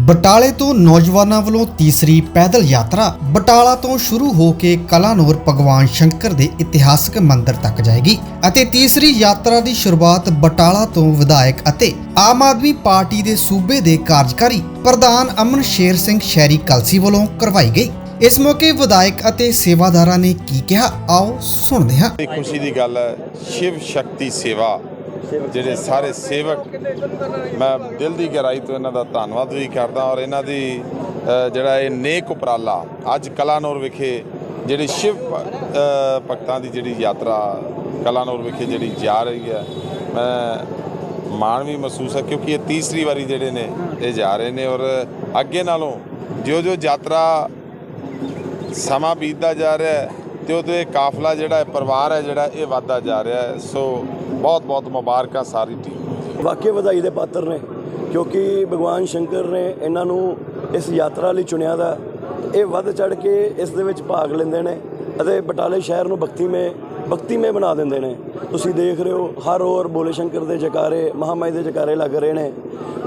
ਬਟਾਲੇ ਤੋਂ ਨੌਜਵਾਨਾਂ ਵੱਲੋਂ ਤੀਸਰੀ ਪੈਦਲ ਯਾਤਰਾ ਬਟਾਲਾ ਤੋਂ ਸ਼ੁਰੂ ਹੋ ਕੇ ਕਲਾਨੌਰ ਭਗਵਾਨ ਸ਼ੰਕਰ ਦੇ ਇਤਿਹਾਸਕ ਮੰਦਿਰ ਤੱਕ ਜਾਏਗੀ ਅਤੇ ਤੀਸਰੀ ਯਾਤਰਾ ਦੀ ਸ਼ੁਰੂਆਤ ਬਟਾਲਾ ਤੋਂ ਵਿਧਾਇਕ ਅਤੇ ਆਮ ਆਦਮੀ ਪਾਰਟੀ ਦੇ ਸੂਬੇ ਦੇ ਕਾਰਜਕਾਰੀ ਪ੍ਰਧਾਨ ਅਮਨ ਸ਼ੇਰ ਸਿੰਘ ਸ਼ੈਰੀ ਕਲਸੀ ਵੱਲੋਂ ਕਰਵਾਈ ਗਈ। ਇਸ ਮੌਕੇ ਵਿਧਾਇਕ ਅਤੇ ਸੇਵਾਦਾਰਾਂ ਨੇ ਕੀ ਕਿਹਾ? ਆਓ ਸੁਣਦੇ ਹਾਂ। ਖੁਸ਼ੀ ਦੀ ਗੱਲ ਹੈ, ਸ਼ਿਵ ਸ਼ਕਤੀ ਸੇਵਾ ਜਿਹੜੇ ਸਾਰੇ ਸੇਵਕ, ਮੈਂ ਦਿਲ ਦੀ ਗਹਿਰਾਈ ਤੋਂ ਇਹਨਾਂ ਦਾ ਧੰਨਵਾਦ ਵੀ ਕਰਦਾ ਔਰ ਇਹਨਾਂ ਦੀ ਜਿਹੜਾ ਇਹ ਨੇਕ ਉਪਰਾਲਾ ਅੱਜ ਕਲਾਨੌਰ ਵਿਖੇ ਜਿਹੜੀ ਸ਼ਿਵ ਭਗਤਾਂ ਦੀ ਜਿਹੜੀ ਯਾਤਰਾ ਕਲਾਨੌਰ ਵਿਖੇ ਜਿਹੜੀ ਜਾ ਰਹੀ ਹੈ, ਮੈਂ ਮਾਣ ਵੀ ਮਹਿਸੂਸ ਹੈ ਕਿਉਂਕਿ ਇਹ ਤੀਸਰੀ ਵਾਰੀ ਜਿਹੜੇ ਨੇ ਇਹ ਜਾ ਰਹੇ ਨੇ ਔਰ ਅੱਗੇ ਨਾਲੋਂ ਜਿਉਂ ਜੋ ਯਾਤਰਾ ਸਮਾਂ ਬੀਤਦਾ ਜਾ ਰਿਹਾ ਹੈ ਤੇ ਉਹਦੇ ਕਾਫਲਾ ਜਿਹੜਾ ਪਰਿਵਾਰ ਹੈ ਜਿਹੜਾ ਇਹ ਵੱਧਦਾ ਜਾ ਰਿਹਾ ਹੈ। ਸੋ ਬਹੁਤ ਬਹੁਤ ਮੁਬਾਰਕਾਂ ਸਾਰੀ ਟੀਮ ਵਾਕਈ ਵਧਾਈ ਦੇ ਪਾਤਰ ਨੇ, ਕਿਉਂਕਿ ਭਗਵਾਨ ਸ਼ੰਕਰ ਨੇ ਇਹਨਾਂ ਨੂੰ ਇਸ ਯਾਤਰਾ ਲਈ ਚੁਣਿਆ ਦਾ। ਇਹ ਵੱਧ ਚੜ ਕੇ ਇਸ ਦੇ ਵਿੱਚ ਭਾਗ ਲੈਂਦੇ ਨੇ ਅਤੇ ਬਟਾਲੇ ਸ਼ਹਿਰ ਨੂੰ ਭਗਤੀਮੇ ਭਗਤੀਮੇ ਬਣਾ ਦਿੰਦੇ ਨੇ। ਤੁਸੀਂ ਦੇਖ ਰਹੇ ਹੋ, ਹਰ ਔਰ ਬੋਲੇ ਸ਼ੰਕਰ ਦੇ ਜਕਾਰੇ, ਮਹਾਮਾਈ ਦੇ ਜਕਾਰੇ ਲੱਗ ਰਹੇ ਨੇ।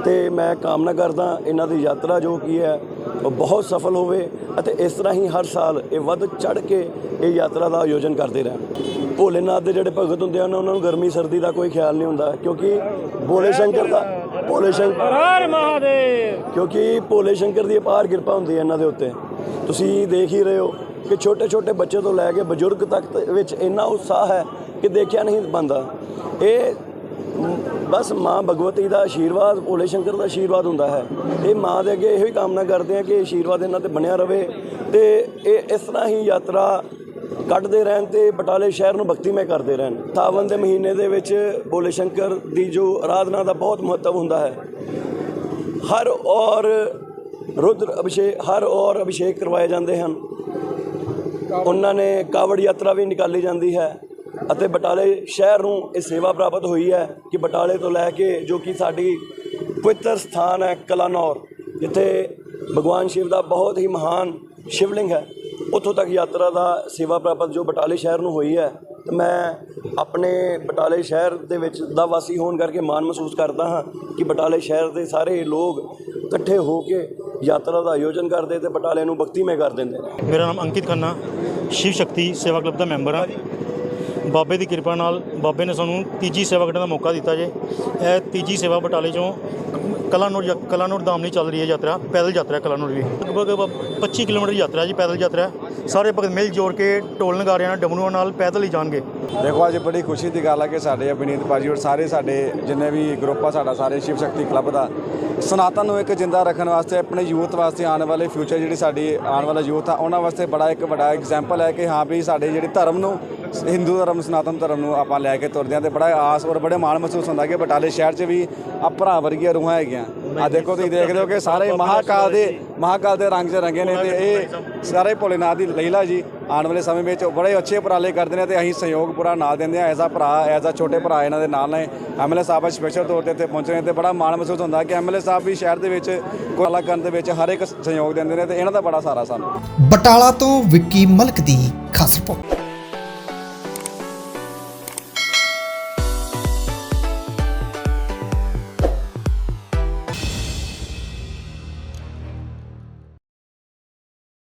ਤੇ ਮੈਂ ਕਾਮਨਾ ਕਰਦਾ ਇਹਨਾਂ ਦੀ ਯਾਤਰਾ ਜੋ ਕੀ ਹੈ, ਉਹ ਬਹੁਤ ਸਫਲ ਹੋਵੇ ਅਤੇ ਇਸ ਤਰ੍ਹਾਂ ਹੀ ਹਰ ਸਾਲ ਇਹ ਵੱਧ ਚੜ ਕੇ ਇਹ ਯਾਤਰਾ ਦਾ ਆਯੋਜਨ ਕਰਦੇ ਰਹਿਣ। ਭੋਲੇਨਾਥ ਦੇ ਜਿਹੜੇ ਭਗਤ ਹੁੰਦੇ ਹਨ ਉਹਨਾਂ ਨੂੰ ਗਰਮੀ ਸਰਦੀ ਦਾ ਕੋਈ ਖਿਆਲ ਨਹੀਂ ਹੁੰਦਾ ਕਿਉਂਕਿ ਭੋਲੇ ਸ਼ੰਕਰ ਦਾ ਭੋਲੇ ਸ਼ੰਕਰ ਹਰ ਮਹਾਦੇਵ। ਕਿਉਂਕਿ ਭੋਲੇ ਸ਼ੰਕਰ ਦੀ ਅਪਾਰ ਕਿਰਪਾ ਹੁੰਦੀ ਹੈ ਇਹਨਾਂ ਦੇ ਉੱਤੇ। ਤੁਸੀਂ ਦੇਖ ਹੀ ਰਹੇ ਹੋ ਕਿ ਛੋਟੇ ਛੋਟੇ ਬੱਚੇ ਤੋਂ ਲੈ ਕੇ ਬਜ਼ੁਰਗ ਤੱਕ ਵਿੱਚ ਇੰਨਾ ਉਤਸ਼ਾਹ ਹੈ ਕਿ ਦੇਖਿਆ ਨਹੀਂ ਬੰਦਾ। ਇਹ ਬਸ ਮਾਂ ਭਗਵਤੀ ਦਾ ਆਸ਼ੀਰਵਾਦ ਭੋਲੇ ਸ਼ੰਕਰ ਦਾ ਆਸ਼ੀਰਵਾਦ ਹੁੰਦਾ ਹੈ। ਇਹ ਮਾਂ ਦੇ ਅੱਗੇ ਇਹੋ ਹੀ ਕਾਮਨਾ ਕਰਦੇ ਆ ਕਿ ਆਸ਼ੀਰਵਾਦ ਇਹਨਾਂ ਤੇ ਬਣਿਆ ਰਵੇ ਤੇ ਇਹ ਇਸ ਤਰ੍ਹਾਂ ਹੀ ਯਾਤਰਾ ਕੱਢਦੇ ਰਹਿਣ ਤੇ ਬਟਾਲੇ ਸ਼ਹਿਰ ਨੂੰ ਭਗਤੀਮੈ ਕਰਦੇ ਰਹਿਣ। ਸਾਵਨ ਦੇ ਮਹੀਨੇ ਦੇ ਵਿੱਚ ਬੋਲੇ ਸ਼ੰਕਰ ਦੀ ਜੋ ਆਰਾਧਨਾ ਦਾ ਬਹੁਤ ਮਹੱਤਵ ਹੁੰਦਾ ਹੈ। ਹਰ ਔਰ ਰੁਦਰ ਅਭਿਸ਼ੇਕ ਹਰ ਔਰ ਅਭਿਸ਼ੇਕ ਕਰਵਾਏ ਜਾਂਦੇ ਹਨ। ਉਹਨਾਂ ਨੇ ਕਾਵੜ ਯਾਤਰਾ ਵੀ ਨਿਕਾਲੀ ਜਾਂਦੀ ਹੈ ਅਤੇ ਬਟਾਲੇ ਸ਼ਹਿਰ ਨੂੰ ਇਹ ਸੇਵਾ ਪ੍ਰਾਪਤ ਹੋਈ ਹੈ ਕਿ ਬਟਾਲੇ ਤੋਂ ਲੈ ਕੇ ਜੋ ਕਿ ਸਾਡੀ ਪਵਿੱਤਰ ਸਥਾਨ ਹੈ ਕਲਾਨੌਰ, ਜਿੱਥੇ ਭਗਵਾਨ ਸ਼ਿਵ ਦਾ ਬਹੁਤ ਹੀ ਮਹਾਨ ਸ਼ਿਵਲਿੰਗ ਹੈ। ਉੱਥੋਂ ਤੱਕ ਯਾਤਰਾ ਦਾ ਸੇਵਾ ਪ੍ਰਾਪਤ ਜੋ ਬਟਾਲੇ ਸ਼ਹਿਰ ਨੂੰ ਹੋਈ ਹੈ, ਤੇ ਮੈਂ ਆਪਣੇ ਬਟਾਲੇ ਸ਼ਹਿਰ ਦੇ ਵਿੱਚ ਦਾ ਵਾਸੀ ਹੋਣ ਕਰਕੇ ਮਾਣ ਮਹਿਸੂਸ ਕਰਦਾ ਹਾਂ ਕਿ ਬਟਾਲੇ ਸ਼ਹਿਰ ਦੇ ਸਾਰੇ ਲੋਕ ਇਕੱਠੇ ਹੋ ਕੇ ਯਾਤਰਾ ਦਾ ਆਯੋਜਨ ਕਰਦੇ ਤੇ ਬਟਾਲੇ ਨੂੰ ਭਗਤੀਮय ਕਰ ਦਿੰਦੇ ਨੇ। ਮੇਰਾ ਨਾਮ ਅੰਕਿਤ ਖੰਨਾ, ਸ਼ਿਵ ਸ਼ਕਤੀ ਸੇਵਾ ਕਲੱਬ ਦਾ ਮੈਂਬਰ ਹਾਂ। ਬਾਬੇ ਦੀ ਕਿਰਪਾ ਨਾਲ ਬਾਬੇ ਨੇ ਸਾਨੂੰ ਤੀਜੀ ਸੇਵਾ ਕੱਢਣ ਦਾ ਮੌਕਾ ਦਿੱਤਾ ਜੇ। ਇਹ ਤੀਜੀ ਸੇਵਾ ਬਟਾਲੇ ਚੋਂ ਕਲਾਨੌਰ ਜਾ- ਕਲਾਨੌਰ ਧਾਮ ਚੱਲ ਰਹੀ ਹੈ ਯਾਤਰਾ, ਪੈਦਲ ਯਾਤਰਾ ਹੈ ਕਲਾਨੌਰ ਦੀ। ਲਗਭਗ 25 ਕਿਲੋਮੀਟਰ ਯਾਤਰਾ ਜੀ, ਪੈਦਲ ਯਾਤਰਾ ਹੈ। ਸਾਰੇ ਭਗਤ ਮਿਲ ਜੋੜ ਕੇ ਟੋਲ ਨਗਾਰਿਆਂ ਨਾਲ, ਡਮਰੂਆਂ ਨਾਲ ਪੈਦਲ ਹੀ ਜਾਣਗੇ। ਦੇਖੋ, ਅੱਜ ਬੜੀ ਖੁਸ਼ੀ ਦੀ ਗੱਲ ਹੈ ਕਿ ਸਾਡੇ ਅਭਿਨੀਤ ਭਾਜੀ ਔਰ ਸਾਰੇ ਸਾਡੇ ਜਿੰਨੇ ਵੀ ਗਰੁੱਪ ਆ, ਸਾਡਾ ਸਾਰੇ ਸ਼ਿਵ ਸ਼ਕਤੀ ਕਲੱਬ ਦਾ। ਸਨਾਤਨ ਨੂੰ ਇੱਕ ਜਿੰਦਾ ਰੱਖਣ ਵਾਸਤੇ, ਆਪਣੇ ਯੂਥ ਵਾਸਤੇ ਆਉਣ ਵਾਲੇ ਫਿਊਚਰ ਜਿਹੜੀ ਸਾਡੀ ਆਉਣ ਵਾਲਾ ਯੂਥ ਆ, ਉਹਨਾਂ ਵਾਸਤੇ ਬੜਾ ਇੱਕ ਵੱਡਾ ਐਗਜ਼ਾਮਪਲ ਹੈ ਕਿ ਹਾਂ ਵੀ ਸਾਡੇ ਜਿਹੜੇ ਧਰਮ ਨੂੰ ਹਿੰਦੂ ਧਰਮ ਸਨਾਤਨ ਧਰਮ ਨੂੰ ਆਪਾਂ ਲੈ ਕੇ ਤੁਰਦੇ ਹਾਂ ਤੇ ਬੜਾ ਆਸ ਔਰ ਬੜੇ ਮਾਣ ਮਹਿਸੂਸ ਹੁੰਦਾ ਕਿ ਬਟਾਲੇ ਸ਼ਹਿਰ 'ਚ ਵੀ ਆ ਭਰਾ ਵਰਗੀਆਂ ਰੂਹਾਂ ਹੈਗੀਆਂ। ਆ ਦੇਖੋ ਤੁਸੀਂ ਦੇਖਦੇ ਹੋ ਕਿ ਸਾਰੇ ਮਹਾਕਾਲ ਦੇ ਮਹਾਕਾਲ ਦੇ ਰੰਗ 'ਚ ਰੰਗੇ ਨੇ ਤੇ ਇਹ ਸਾਰੇ ਭੋਲੇਨਾਥ ਦੀ ਲੀਲਾ ਜੀ ਆਉਣ ਵਾਲੇ ਸਮੇਂ ਵਿੱਚ ਬੜੇ ਅੱਛੇ ਉਪਰਾਲੇ ਕਰਦੇ ਨੇ ਤੇ ਅਸੀਂ ਸਹਿਯੋਗ ਪੂਰਾ ਨਾਲ ਦਿੰਦੇ ਹਾਂ। ਐਜ਼ ਆ ਭਰਾ ਐਜ਼ ਆ ਛੋਟੇ ਭਰਾ ਇਹਨਾਂ ਦੇ ਨਾਲ ਨੇ। ਐਮਐਲਏ ਸਾਹਿਬ ਸਪੈਸ਼ਲ ਤੌਰ ਤੇ ਇੱਥੇ ਪਹੁੰਚੇ ਨੇ ਤੇ ਬੜਾ ਮਾਣ ਮਹਿਸੂਸ ਹੁੰਦਾ ਕਿ ਐਮਐਲਏ ਸਾਹਿਬ ਵੀ ਸ਼ਹਿਰ ਦੇ ਵਿੱਚ ਕੋਲਾ ਕਰਨ ਦੇ ਵਿੱਚ ਹਰ ਇੱਕ ਸਹਿਯੋਗ ਦਿੰਦੇ ਨੇ ਤੇ ਇਹਨਾਂ ਦਾ ਬੜਾ ਸਾਰਾ ਸਾਨੂੰ। ਬਟਾਲਾ ਤੋਂ ਵਿੱਕੀ ਮਲਕ ਦੀ ਖਾਸ ਰਿਪੋਰਟ।